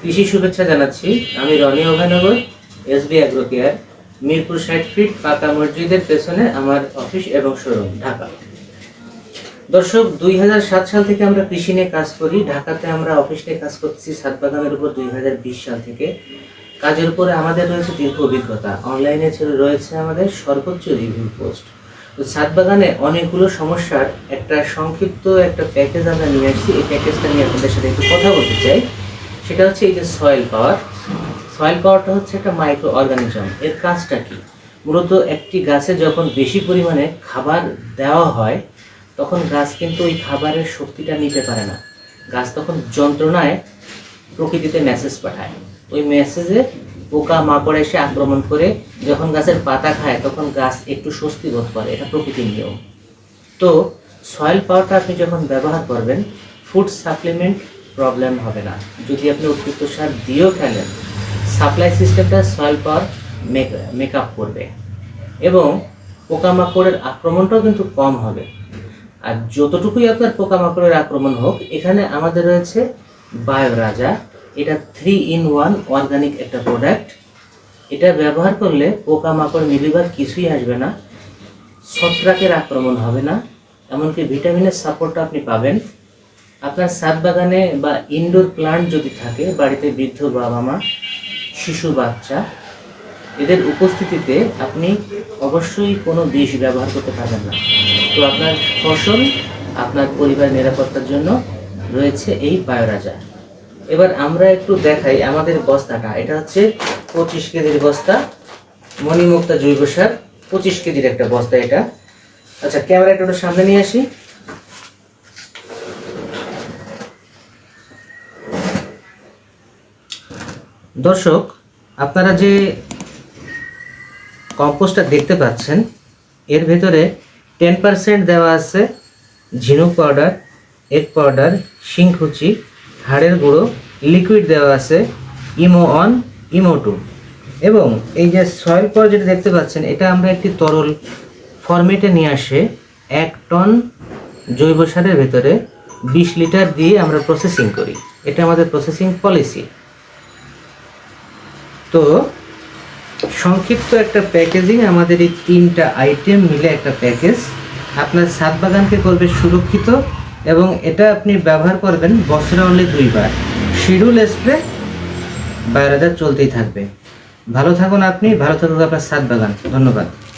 কৃষি শুভেচ্ছা জানাচ্ছি। আমি Rony Abhaynagar SB agro care Mirpur ষাট ফিট পাকা মসজিদের পেছনে আমার অফিস এবং শোরুম ঢাকা। দর্শক, দুই সাত সাল থেকে আমরা কৃষি নিয়ে কাজ করি। ঢাকাতে আমরা অফিস নিয়ে কাজ করছি সাত বাগানের উপর দুই হাজার বিশ সাল থেকে। কাজের উপরে আমাদের রয়েছে দীর্ঘ অভিজ্ঞতা। অনলাইনে রয়েছে আমাদের সর্বোচ্চ রিভিউ পোস্ট তো ছাদ বাগানে অনেকগুলো সমস্যার একটা সংক্ষিপ্ত একটা প্যাকেজ আমরা নিয়ে আসছি। এই প্যাকেজটা নিয়ে আপনাদের সাথে একটু কথা বলতে চাই। সেটা হচ্ছে এই যে সয়েল পাওয়ার সয়েল পাওয়ারটা হচ্ছে একটা মাইক্রো অর্গানিজম এর কাজটা কি? মূলত একটি গাছে যখন বেশি পরিমাণে খাবার দেওয়া হয়, তখন গাছ কিন্তু ওই খাবারের শক্তিটা নিতে পারে না। গাছ তখন যন্ত্রণায় প্রকৃতিতে মেসেজ পাঠায়। ওই মেসেজে পোকা মাকড় এসে আক্রমণ করে যখন গাছের পাতা খায়, তখন গাছ একটু স্বস্তি বোধ করে। এটা প্রকৃতির নিয়ম। তো সয়েল পাওয়ারটা আপনি যখন ব্যবহার করবেন ফুড সাপ্লিমেন্ট প্রবলেম হবে না। যদি আপনি উদ্ভিদ সার দিয়েও ফেলেন সাপ্লাই সিস্টেমটা সয়েল পাওয়ার মেক আপ করবে। এবং পোকামাকড়ের আক্রমণটাও কিন্তু কম হবে। আর যতটুকুই আপনার পোকামাকড়ের আক্রমণ হোক, এখানে আমাদের রয়েছে বায়োরাজা এটা থ্রি ইন ওয়ান অর্গানিক একটা প্রোডাক্ট এটা ব্যবহার করলে পোকামাকড় মিলিবার কিছুই আসবে না। ছত্রাকের আক্রমণ হবে না। এমনকি ভিটামিনের সাপোর্টটা আপনি পাবেন। আপনার ছাদ বাগানে বা ইনডোর প্লান্ট যদি থাকে, বাড়িতে বৃদ্ধ বাবা মা, শিশু বাচ্চা, এদের উপস্থিতিতে আপনি অবশ্যই কোনো বিষ ব্যবহার করতে পারবেন না। তো আপনার ফসল, আপনার পরিবার নিরাপত্তার জন্য রয়েছে এই বায়োরাজা। এবার আমরা একটু দেখাই আমাদের বস্তাটা। এটা হচ্ছে পঁচিশ কেজির বস্তা, মণিমুক্তা জৈব সার, পঁচিশ কেজির একটা বস্তা এটা। আচ্ছা ক্যামেরাটা একটু সামনে নিয়ে আসি। দর্শক, আপনারা যে কম্পোস্টটা দেখতে পাচ্ছেন, এর ভেতরে টেন পার্সেন্ট দেওয়া আছে ঝিনুক পাউডার এগ পাউডার শিংকুচি হাড়ের গুঁড়ো লিকুইড দেওয়া আছে ইমো অন ইমো টু এবং এই যে সয়েল পাউডার যেটা দেখতে পাচ্ছেন, এটা আমরা একটি তরল ফরমেটে নিয়ে আসে এক টন জৈব সারের ভেতরে বিশ লিটার দিয়ে আমরা প্রসেসিং করি। এটা আমাদের প্রসেসিং পলিসি তো সংক্ষিপ্ত একটা প্যাকেজিং আমাদের এই তিনটা আইটেম মিলে একটা প্যাকেজ আপনার সাত বাগানকে করবে সুরক্ষিত এবং এটা আপনি ব্যবহার করবেন বছরে অনলি দুইবার। শিডিউল স্প্রে বাইরে চলতেই থাকবে। ভালো থাকুন আপনি, ভালো থাকুক আপনার ছাদ বাগান। ধন্যবাদ।